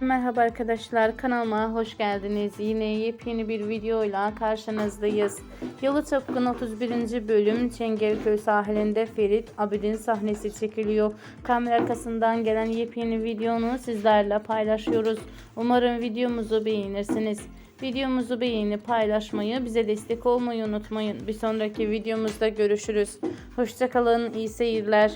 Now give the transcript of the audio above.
Merhaba arkadaşlar kanalıma hoş geldiniz. Yine yepyeni bir videoyla karşınızdayız. Yalı Çapkın 31. bölüm Çengelköy sahilinde Ferit Abidin sahnesi çekiliyor. Kamera arkasından gelen yepyeni videonu sizlerle paylaşıyoruz. Umarım videomuzu beğenirsiniz. Videomuzu beğenip paylaşmayı, bize destek olmayı unutmayın. Bir sonraki videomuzda görüşürüz. Hoşçakalın, iyi seyirler.